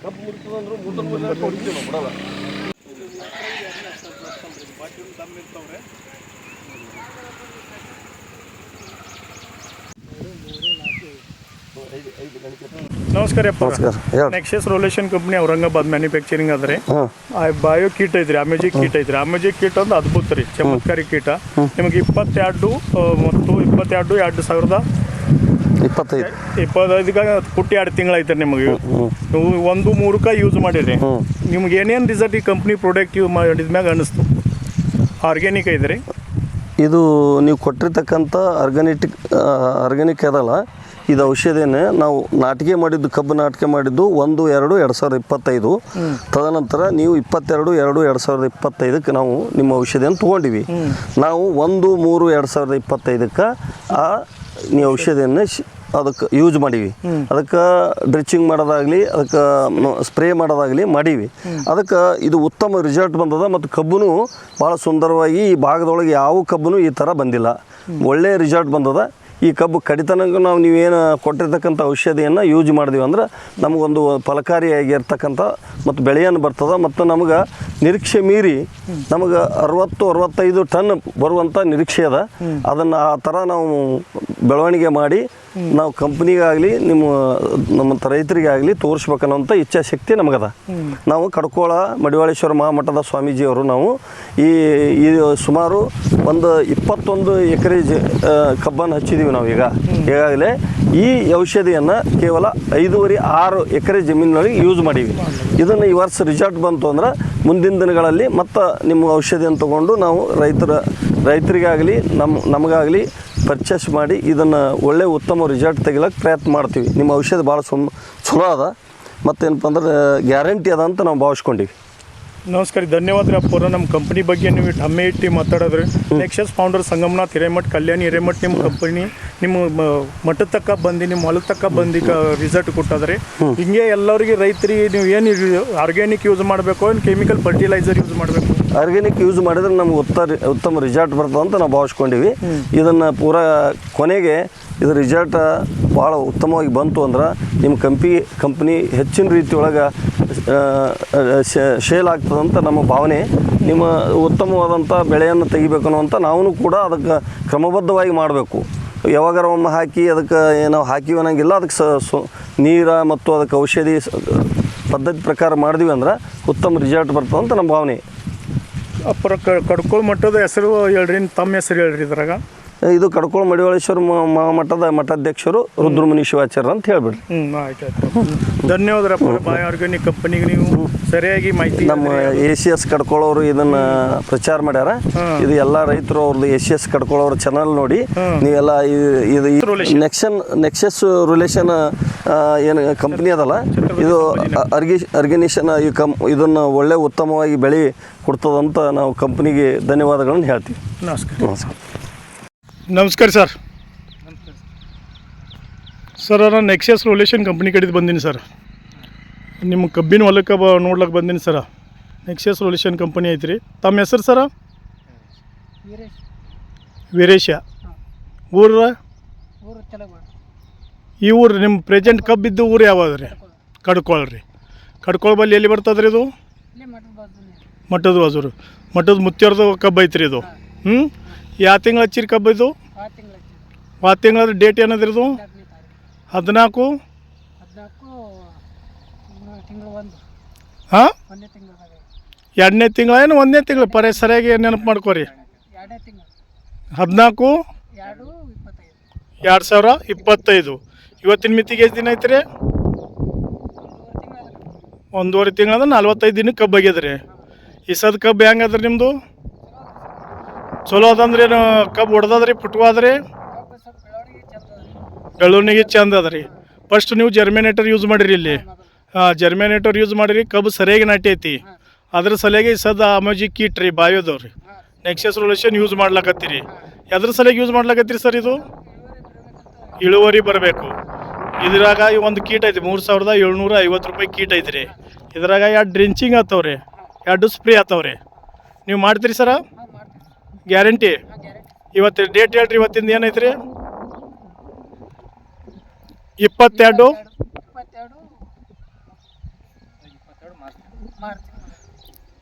ಕಬ್ಬು ಮುರಿತದ ಅಂದ್ರೆ ಮೂಟನ್ ಮೇಲೆ ಹೊಡಿತೀವಿ ನಾವು ಬಿಡಲ್ಲ ನಮಸ್ಕಾರ ಹೇಳಿ Nexus relation company Aurangabad manufacturing ಅದ್ರಿ ಬಾಯೋ ಕೀಟ್ ಐತ್ರಿ ಅಮೆಜಿಕ್ ಕೀಟ್ ಐತ್ರಿ. ಅಮೆಜಿಕ್ ಕೀಟ್ ಒಂದು ಅದ್ಭುತ ರೀ ಚಮತ್ಕಾರಿ ಕೀಟ ನಿಮಗೆ ಇಪ್ಪತ್ತೆರಡು ಮತ್ತು ಇಪ್ಪತ್ತೆರಡು ಎರಡು ಸಾವಿರದ ಇಪ್ಪತ್ತೈದು. ಇಪ್ಪತ್ತೈದಕ್ಕೆ ಪುಟ್ಟಿ ಎರಡು ತಿಂಗಳು ಐತ್ರಿ ನಿಮಗೆ ನೀವು ಒಂದು ಮೂರಕ್ಕ ಯೂಸ್ ಮಾಡಿರಿ. ನಿಮ್ಗೆ ಏನೇನು ರಿಸಲ್ಟ್ ಈ ಕಂಪ್ನಿ ಪ್ರಾಡಕ್ಟ್ ಯೂಸ್ ಮಾಡಿದ್ಮ್ಯಾಗ ಅನಿಸ್ತು? ಆರ್ಗ್ಯಾನಿಕ್ ಐತ್ರಿ. ಇದು ನೀವು ಕೊಟ್ಟಿರ್ತಕ್ಕಂಥ ಆರ್ಗ್ಯಾನಿಕ್ ಆರ್ಗ್ಯಾನಿಕ್ ಅದಲ್ಲ. ಇದು ಔಷಧಿನೇ ನಾವು ನಾಟಿಕೆ ಮಾಡಿದ್ದು ಕಬ್ಬು ನಾಟಿಕೆ ಮಾಡಿದ್ದು ಒಂದು ಎರಡು ಎರಡು ಸಾವಿರದ ಇಪ್ಪತ್ತೈದು. ತದನಂತರ ನೀವು ಇಪ್ಪತ್ತೆರಡು ಎರಡು ಎರಡು ಸಾವಿರದ ಇಪ್ಪತ್ತೈದಕ್ಕೆ ನಾವು ನಿಮ್ಮ ಔಷಧಿಯನ್ನು ತೊಗೊಂಡಿವಿ. ನಾವು ಒಂದು ಮೂರು ಎರಡು ಸಾವಿರದ ಇಪ್ಪತ್ತೈದಕ್ಕೆ ಆ ನೀವು ಔಷಧಿಯನ್ನು ಅದಕ್ಕೆ ಯೂಸ್ ಮಾಡೀವಿ. ಅದಕ್ಕೆ ಡ್ರಿಚಿಂಗ್ ಮಾಡೋದಾಗಲಿ ಅದಕ್ಕೆ ಸ್ಪ್ರೇ ಮಾಡೋದಾಗಲಿ ಮಾಡೀವಿ. ಅದಕ್ಕೆ ಇದು ಉತ್ತಮ ರಿಸಲ್ಟ್ ಬಂದದ ಮತ್ತು ಕಬ್ಬುನು ಭಾಳ ಸುಂದರವಾಗಿ ಈ ಭಾಗದೊಳಗೆ ಯಾವ ಕಬ್ಬುನು ಈ ಥರ ಬಂದಿಲ್ಲ. ಒಳ್ಳೆಯ ರಿಸಲ್ಟ್ ಬಂದದ. ಈ ಕಬ್ಬು ಕಡಿತನಕ ನಾವು ನೀವೇನು ಕೊಟ್ಟಿರ್ತಕ್ಕಂಥ ಔಷಧಿಯನ್ನು ಯೂಸ್ ಮಾಡಿದೀವಿ ಅಂದ್ರೆ ನಮಗೊಂದು ಫಲಕಾರಿಯಾಗಿರ್ತಕ್ಕಂಥ ಮತ್ತು ಬೆಳೆಯನ್ನು ಬರ್ತದೆ ಮತ್ತು ನಮಗೆ ನಿರೀಕ್ಷೆ ಮೀರಿ ನಮಗೆ ಅರವತ್ತು ಅರವತ್ತೈದು ಟನ್ ಬರುವಂಥ ನಿರೀಕ್ಷೆ ಅದ. ಅದನ್ನು ಆ ಥರ ನಾವು ಬೆಳವಣಿಗೆ ಮಾಡಿ ನಾವು ಕಂಪ್ನಿಗಾಗಲಿ, ನಿಮ್ಮ, ನಮ್ಮ ರೈತರಿಗಾಗಲಿ ತೋರಿಸ್ಬೇಕನ್ನೋಂಥ ಇಚ್ಛಾಶಕ್ತಿ ನಮಗದ. ನಾವು ಕಡ್ಕೋಳ ಮಡಿವಾಳೇಶ್ವರ ಮಹಾಮಠದ ಸ್ವಾಮೀಜಿಯವರು ನಾವು ಈ ಈ ಸುಮಾರು ಒಂದು ಇಪ್ಪತ್ತೊಂದು ಎಕರೆ ಜ ಕಬ್ಬನ್ನು ಹಚ್ಚಿದ್ದೀವಿ ನಾವು ಈಗ. ಈಗಾಗಲೇ ಈ ಔಷಧಿಯನ್ನು ಕೇವಲ ಐದೂವರೆ ಆರು ಎಕರೆ ಜಮೀನಿನೊಳಗೆ ಯೂಸ್ ಮಾಡೀವಿ. ಇದನ್ನು ಈ ವರ್ಷ ರಿಸಲ್ಟ್ ಬಂತು ಅಂದ್ರೆ ಮುಂದಿನ ದಿನಗಳಲ್ಲಿ ಮತ್ತು ನಿಮ್ಮ ಔಷಧಿಯನ್ನು ತಗೊಂಡು ನಾವು ರೈತರ, ರೈತರಿಗಾಗಲಿ ನಮ್ಮ ನಮಗಾಗಲಿ ಪರ್ಚೇಸ್ ಮಾಡಿ ಇದನ್ನು ಒಳ್ಳೆ ಉತ್ತಮ ರಿಸಲ್ಟ್ ತೆಗಿಲಕ್ಕೆ ಪ್ರಯತ್ನ ಮಾಡ್ತೀವಿ. ನಿಮ್ಮ ಔಷಧ ಭಾಳ ಸುಮ್ ಚಲೋ ಅದ. ಮತ್ತೇನಪ್ಪ ಅಂದ್ರೆ ಗ್ಯಾರಂಟಿ ಅದ ಅಂತ ನಾವು ಭಾವಿಸ್ಕೊಂಡಿವಿ. ನಮಸ್ಕಾರ ಧನ್ಯವಾದ ರೀ ಅಪ್ಪರ ನಮ್ಮ ಕಂಪ್ನಿ ಬಗ್ಗೆ ನೀವು ಹಮ್ಮೆ ಇಟ್ಟು ಮಾತಾಡೋದ್ರಿ. ನೆಕ್ಸಸ್ ಫೌಂಡರ್ ಸಂಗಮನಾಥ್ ಹಿರೇಮಠ್ ಕಲ್ಯಾಣಿ ಹಿರೇಮಠ್ ನಿಮ್ಮ ಕಂಪನಿ ನಿಮ್ಮ ಮಠ ಮಠದ ತಕ್ಕ ಬಂದು ನಿಮ್ಮ ಹೊಲದ ತಕ್ಕ ಬಂದು ರಿಸಲ್ಟ್ ಕೊಟ್ಟದ್ರಿ. ಹಿಂಗೆ ಎಲ್ಲರಿಗೆ ರೈತರಿಗೆ ನೀವು ಏನು ಆರ್ಗ್ಯಾನಿಕ್ ಯೂಸ್ ಮಾಡಬೇಕು ಏನು ಕೆಮಿಕಲ್ ಫರ್ಟಿಲೈಸರ್ ಯೂಸ್ ಮಾಡಬೇಕು ಆರ್ಗ್ಯಾನಿಕ್ ಯೂಸ್ ಮಾಡಿದ್ರೆ ನಮ್ಗೆ ಉತ್ತ ಉತ್ತಮ ರಿಸಲ್ಟ್ ಬರ್ತದೆ ಅಂತ ನಾವು ಭಾವಿಸ್ಕೊಂಡಿವಿ. ಇದನ್ನು ಪೂರಾ ಕೊನೆಗೆ ಇದು ರಿಸಲ್ಟ್ ಭಾಳ ಉತ್ತಮವಾಗಿ ಬಂತು ಅಂದ್ರೆ ನಿಮ್ಮ ಕಂಪಿ ಕಂಪ್ನಿ ಹೆಚ್ಚಿನ ರೀತಿಯೊಳಗೆ ಶೇಲ್ ಆಗ್ತದಂತ ನಮ್ಮ ಭಾವನೆ. ನಿಮ್ಮ ಉತ್ತಮವಾದಂಥ ಬೆಳೆಯನ್ನು ತೆಗಿಬೇಕು ಅನ್ನುವಂಥ ನಾವು ಕೂಡ ಅದಕ್ಕೆ ಕ್ರಮಬದ್ಧವಾಗಿ ಮಾಡಬೇಕು. ಯಾವಾಗಾರ ಒಮ್ಮೆ ಹಾಕಿ ಅದಕ್ಕೆ ನಾವು ಹಾಕಿವಿ ಅನ್ನೋಂಗಿಲ್ಲ, ಅದಕ್ಕೆ ಸ, ಸು, ನೀರು ಮತ್ತು ಅದಕ್ಕೆ ಔಷಧಿ ಪದ್ಧತಿ ಪ್ರಕಾರ ಮಾಡಿದ್ವಿ ಅಂದ್ರೆ ಉತ್ತಮ ರಿಸಲ್ಟ್ ಬರ್ತದೆ ಅಂತ ನಮ್ಮ ಭಾವನೆ. ಅಪ್ಪರ ಕಡ್ಕೊಳ್ ಮಟ್ಟದ ಹೆಸರು ಹೇಳ್ರಿ ತಮ್ಮ ಹೆಸರು ಹೇಳ್ರಿ ಇದ್ರಾಗ. ಇದು ಕಡ್ಕೋಳ ಮಡಿವಾಳೇಶ್ವರ ಮಠದ ಮಠಾಧ್ಯಕ್ಷರು ರುದ್ರಮುನಿ ಶಿವಾಚಾರ್ಯ ಅಂತ ಹೇಳ್ಬಿಡ್ರಿ. ಹ್ಞೂ ಆಯ್ತು ಆಯ್ತು ಧನ್ಯವಾದ ರೀ ಅಪ್ಪರ ಬಾಯ್ ಆರ್ಗ್ಯಾನಿಕ್ ಕಂಪನಿಗೆ ನೀವು ಸರಿಯಾಗಿ ಮಾಹಿತಿ ನಮ್ಮ ಎ ಸಿ ಎಸ್ ಕಡ್ಕೊಳ್ಳೋರು ಇದನ್ನ ಪ್ರಚಾರ ಮಾಡ್ಯಾರ. ಇದು ಎಲ್ಲಾ ರೈತರು ಅವ್ರದ್ದು ಎ ಸಿ ಎಸ್ ಕಡ್ಕೊಳ್ಳೋರ ಚಾನಲ್ ನೋಡಿ ನೀವೆಲ್ಲ ಇದು ನೆಕ್ಸನ್ ನೆಕ್ಸಸ್ ರಿಲೇಷನ್ ಏನು ಕಂಪ್ನಿ ಅದಲ್ಲ? ಇದು ಅರ್ಗಿ ಅರ್ಗನೇಷನ್ ಈ ಕಂ ಇದನ್ನ ಒಳ್ಳೆ ಉತ್ತಮವಾಗಿ ಬೆಳೆ ಕೊಡ್ತದಂತ ನಾವು ಕಂಪ್ನಿಗೆ ಧನ್ಯವಾದಗಳನ್ನು ಹೇಳ್ತೀವಿ. ನಮಸ್ಕಾರ. ನಮಸ್ಕಾರ. ನಮಸ್ಕಾರ ಸರ್. ಸರ್. ನಾನು ನೆಕ್ಸಸ್ ರೋಲೇಷನ್ ಕಂಪ್ನಿ ಕಡೆದು ಬಂದೀನಿ ಸರ್. ನಿಮ್ಮ ಕಬ್ಬಿನ ಹೊಲಕ್ಕೆ ಬ ನೋಡ್ಲಕ್ಕೆ ಬಂದೀನಿ ಸರ. ನೆಕ್ಸಸ್ ರೋಲೇಷನ್ ಕಂಪನಿ ಐತ್ರಿ. ತಮ್ಮ ಹೆಸರು ಸರ? ವೀರೇಶ. ಊರ? ಈ ಊರು ನಿಮ್ಮ ಪ್ರೆಸೆಂಟ್ ಕಬ್ಬಿದ್ದು ಊರು ಯಾವ್ದು ರೀ ಕಡ್ಕೊಳ್ ರೀ. ಕಡ್ಕೊಳ್ ಬಲ್ಲಿ ಎಲ್ಲಿ ಬರ್ತದ್ರಿ ರೀ ಇದು ಮಠದ ಬಾಜೂರು. ಮಠದ ಮುತ್ಯರ್ದು ಕಬ್ಬು ಐತ್ರಿ ಇದು. ಹ್ಞೂ ಯಾವ ತಿಂಗಳು ಹಚ್ಚಿರಿ ಕಬ್ಬು ಇದು? ಆ ತಿಂಗಳ ಆ ತಿಂಗಳದ ಡೇಟ್ ಏನದ್ರಿ ಇದು ಹದಿನಾಲ್ಕನೇ ತಾರೀಕು. ಹದಿನಾಲ್ಕು? ಹಾಂ? ಎರಡನೇ ತಿಂಗಳ ಏನು ಒಂದನೇ ತಿಂಗಳು? ಪರೇ ಸರಿಯಾಗಿ ನೆನಪು ಮಾಡ್ಕೋರಿ. ಹದಿನಾಲ್ಕು? ಎರಡು ಸಾವಿರ ಇಪ್ಪತ್ತೈದು. ಇವತ್ತಿನ ಮಿತಿಗೆ ಎಷ್ಟು ದಿನ ಐತ್ರಿ? ರೀ ಒಂದೂವರೆ ತಿಂಗಳು ಒಂದೂವರೆ ತಿಂಗಳದ ನಲ್ವತ್ತೈದು ದಿನಕ್ಕೆ ಕಬ್ಬು ಆಗ್ಯದ ರೀ ಈ ಸದ್ ಕಬ್ಬು ಹೆಂಗದ್ರಿ ನಿಮ್ಮದು ಚಲೋ ಅದಂದ್ರೆ ಏನು, ಕಬ್ಬು ಹೊಡೆದದ್ರಿ, ಪುಟ್ವಾದ್ರಿ? ಬೆಳವಣಿಗೆ ಚಂದ ಅದ್ರಿ. ಫಸ್ಟ್ ನೀವು ಜರ್ಮಿನೇಟರ್ ಯೂಸ್ ಮಾಡಿರಿ ಇಲ್ಲಿ. ಹಾಂ ಜರ್ಮಿನೇಟರ್ ಯೂಸ್ ಮಾಡಿರಿ, ಕಬ್ಬು ಸರಿಯಾಗಿ ನಾಟಿ ಐತಿ ಅದ್ರ ಸಲಿಗೆ ಸದ ಅಮೋಜಿ ಕೀಟ್ ರೀ, ಬಾಯೋದವ್ರಿ. ನೆಕ್ಸಸ್ ರಿಲೇಷನ್ ಯೂಸ್ ಮಾಡ್ಲಕತ್ತೀರಿ. ಎದ್ರ ಸಲಿಗೆ ಯೂಸ್ ಮಾಡ್ಲಕತ್ತೀರಿ ಸರ್ ಇದು? ಇಳುವರಿ ಬರಬೇಕು. ಇದ್ರಾಗ ಒಂದು ಕೀಟ್ ಐತಿ, ಮೂರು ಸಾವಿರದ ಏಳ್ನೂರ ಐವತ್ತು ರೂಪಾಯಿ ಕೀಟ್ ಐತ್ರಿ. ಇದ್ರಾಗ ಎರಡು ಡ್ರಿಂಚಿಂಗ್ ಆತವ್ರಿ, ಎರಡು ಸ್ಪ್ರೇ ಆತವ್ರಿ. ನೀವು ಮಾಡ್ತೀರಿ ಸರ? ಗ್ಯಾರಂಟಿ. ಇವತ್ತು ಡೇಟ್ ಹೇಳ್ರಿ, ಇವತ್ತಿಂದ ಏನೈತ್ರಿ? ಇಪ್ಪತ್ತೆರಡು.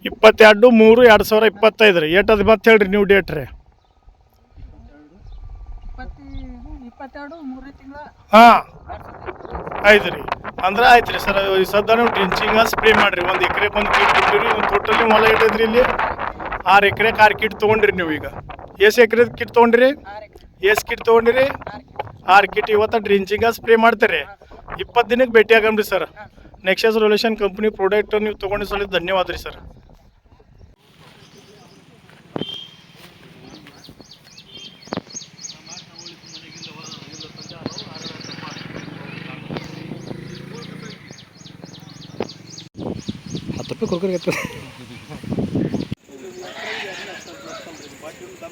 ಇಪ್ಪತ್ತೆರಡು, ಮೂರು, ಎರಡು ಸಾವಿರ ಇಪ್ಪತ್ತೈದು ರೀ. ಏಟದು ಮತ್ತೆ ಹೇಳ್ರಿ ನೀವು ಡೇಟ್ ರೀ. ಹಾಂ ಆಯ್ತು ರೀ. ಅಂದ್ರೆ ಆಯ್ತು ರೀ ಸರ್ ಈ ಸದ್ದ ನೀವು ಸ್ಪ್ರೇ ಮಾಡಿರಿ. ಒಂದು ಎಕರೆ ಒಂದು ಒಂದು ಟೋಟಲ್ ನೀವು ಇಟ್ಟಿದ್ರಿ ಇಲ್ಲಿ. ಆರು ಎಕರೆ ಆರು ಕಿಟ್ ತೊಗೊಂಡ್ರಿ ನೀವು ಈಗ. ಎಷ್ಟು ಎಕರೆ ಕಿಟ್ ತೊಗೊಂಡ್ರಿ? ಎಸ್ ಕಿಟ್ ತೊಗೊಂಡಿರಿ? ಆರು ಕಿಟ್ ಇವತ್ತು ಡ್ರಿಂಚಿಂಗ ಸ್ಪ್ರೇ ಮಾಡ್ತೀರಿ. ಇಪ್ಪತ್ತು ದಿನಕ್ಕೆ ಭೇಟಿ ಆಗಮ್ರಿ sir. Next relation company product ನೀವು ತೊಗೊಂಡು ಸಲ ಧನ್ಯವಾದ ರೀ ಸರ್. ಹತ್ತು ರೂಪಾಯಿ.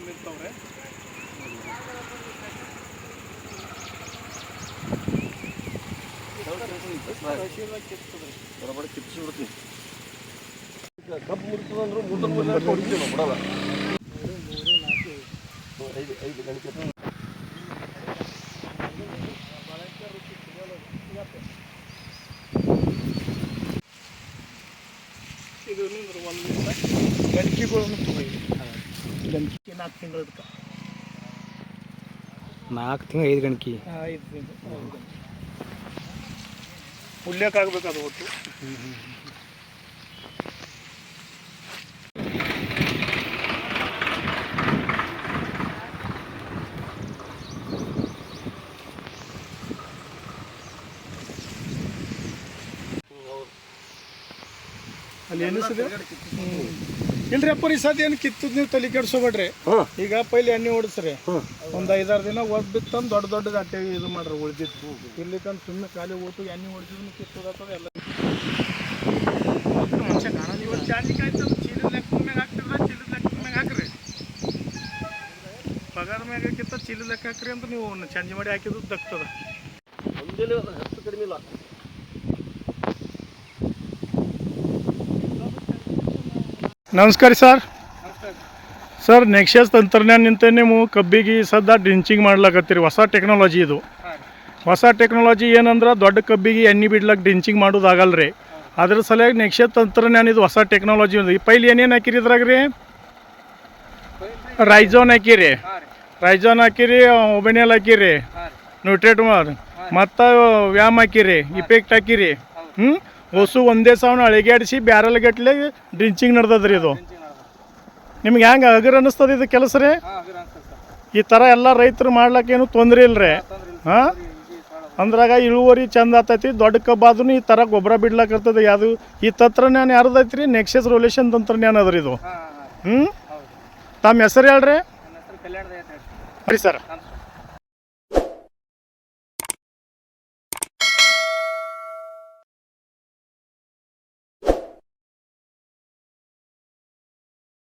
ಕುರ್ಕುರಿ ಎತ್ತದ ಕಬ್ಬು ಮುರಿತದ ಅಂದ್ರೆ ಮೂಟಲ್ ಮುರಿದ ಹೊಡಿತೀವಿ ನಾವು ಬಿಡಲ್ಲ ಐದು ಐದು ಗಂಟೆ ಇದು ನಿಂದ್ರೆ ಒಂದು ನಿಮಿಷ ಗಂಟಿಗಳನ್ನು ತಗೊಳ್ಳಿ ಗಂಟೆ ನಾಲ್ಕು ತಿಂಗಳದಕ್ಕೆ ನಾಲ್ಕು ತಿಂಗಳು ಐದು ಗಣಕಿ ಐದು ತಿಂಗಳು ಉಲ್ಲೇಖ ಆಗ್ಬೇಕು ಅದು ಒಟ್ಟು ಅಲ್ಲಿ ಎನಿಸಿದೆ ಇಲ್ರಿ ಅಪ್ಪ ಈ ಸದ್ಯ ಏನು ಕಿತ್ತದ್ ನೀವು ತಲೆ ಕೆಡ್ಸೋಬೇಡ್ರಿ ಈಗ ಪೈಲಿ ಎಣ್ಣೆ ಓಡಿಸ್ರಿ ಒಂದ್ ಒಂದು ಐದಾರು ದಿನ ಒದ್ ಬಿತ್ತಂದ್ ದೊಡ್ಡ ದೊಡ್ಡ ಅಟ್ಟೆ ಇದು ಮಾಡ್ರಿ ಉಳ್ದಿದ್ದು ಇಲ್ಲಿ ತಂದು ಸುಮ್ಮನೆ ಖಾಲಿ ಓಟು ಎಣ್ಣೆ ಓಡಿಸಿದ್ ಕಿತ್ತದ ಎಲ್ಲ. ಮನುಷ್ಯ ಕಾಣಲ್ಲ ಇವತ್ತು ಚಾರ್ಜಿಗೆ ಆಯ್ತು ಚೀಲದ ಲೆಕ್ಕ ಮ್ಯಾಗ ಹಾಕ್ತಿದ್ರ ಚೀಲದ ಲೆಕ್ಕ ಮ್ಯಾಗ ಹಾಕ್ರಿ. ಪಗಾರ ಮ್ಯಾಗ ಕಿತ್ತ ಚೀಲದ ಲೆಕ್ಕ ಹಾಕ್ರಿ ಅಂತ ನೀವು ಚೇಂಜ್ ಮಾಡಿ ಹಾಕಿದ್ದು ದಕ್ತದ ಹತ್ತು ಕಡಿಮೆ ಇಲ್ಲ. ನಮಸ್ಕಾರ ಸರ್. ಸರ್ ನೆಕ್ಸಸ್ ತಂತ್ರಜ್ಞಾನನಿಂದ ನೀವು ಕಬ್ಬಿಗೆ ಸದ್ದ ಡ್ರಿಂಚಿಂಗ್ ಮಾಡ್ಲಾಕತ್ತೀರಿ. ಹೊಸ ಟೆಕ್ನಾಲಜಿ ಇದು. ಹೊಸ ಟೆಕ್ನಾಲಜಿ ಏನಂದ್ರೆ ದೊಡ್ಡ ಕಬ್ಬಿಗೆ ಎಣ್ಣೆ ಬಿಡ್ಲಕ್ಕೆ ಡ್ರಿಂಚಿಂಗ್ ಮಾಡೋದಾಗಲ್ಲ ರೀ ಅದ್ರ ಸಲುವಾಗಿ ನೆಕ್ಸಸ್ ತಂತ್ರಜ್ಞಾನ ಇದು ಹೊಸ ಟೆಕ್ನಾಲಜಿ ಒಂದು. ಈ ಪೈಲಿ ಏನೇನು ಹಾಕಿರಿ ಇದ್ರಾಗ ರೀ ರೈಜೋನ್ ಹಾಕಿರಿ. ರೈಜೋನ್ ಹಾಕಿರಿ ಒಬೆನೆಲ್ ಹಾಕಿರಿ. ನ್ಯೂಟ್ರೇಟ್ ಮತ್ತು ವ್ಯಾಮ್ ಹಾಕಿರಿ ಇಫೆಕ್ಟ್ ಹಾಕಿರಿ. ಹ್ಞೂ ಹೊಸು ಒಂದೇ ಸಾವನ್ನ ಅಳಿಗಾಡಿಸಿ ಬ್ಯಾರಲ್ ಗಟ್ಲೆ ಡ್ರಿಂಚಿಂಗ್ ನಡ್ದದ್ರಿ ಇದು. ನಿಮ್ಗೆ ಹೆಂಗೆ ಹಗರ್ ಅನ್ನಿಸ್ತದ ಇದು ಕೆಲಸ ರೀ? ಈ ಥರ ಎಲ್ಲ ರೈತರು ಮಾಡ್ಲಿಕ್ಕೇನು ತೊಂದರೆ ಇಲ್ಲ ರೀ ಹಾಂ? ಅಂದ್ರಾಗ ಇಳುವರಿ ಚಂದ ಆತೈತಿ ದೊಡ್ಡ ಕಬ್ಬಾದ್ರೂ ಈ ಥರ ಗೊಬ್ಬರ ಬಿಡ್ಲಾಕರ್ತದೆ ಯಾವುದು ಈ ತಂತ್ರಜ್ಞಾನ ಯಾರ್ದೈತಿ ರೀ ನೆಕ್ಸಸ್ ರಿಲೇಷನ್ ತಂತ್ರಜ್ಞಾನ ಅದ್ರಿ ಇದು. ಹ್ಞೂ ತಮ್ಮ ಹೆಸರು ಹೇಳ್ರಿ? ಸರಿ. ಸರ್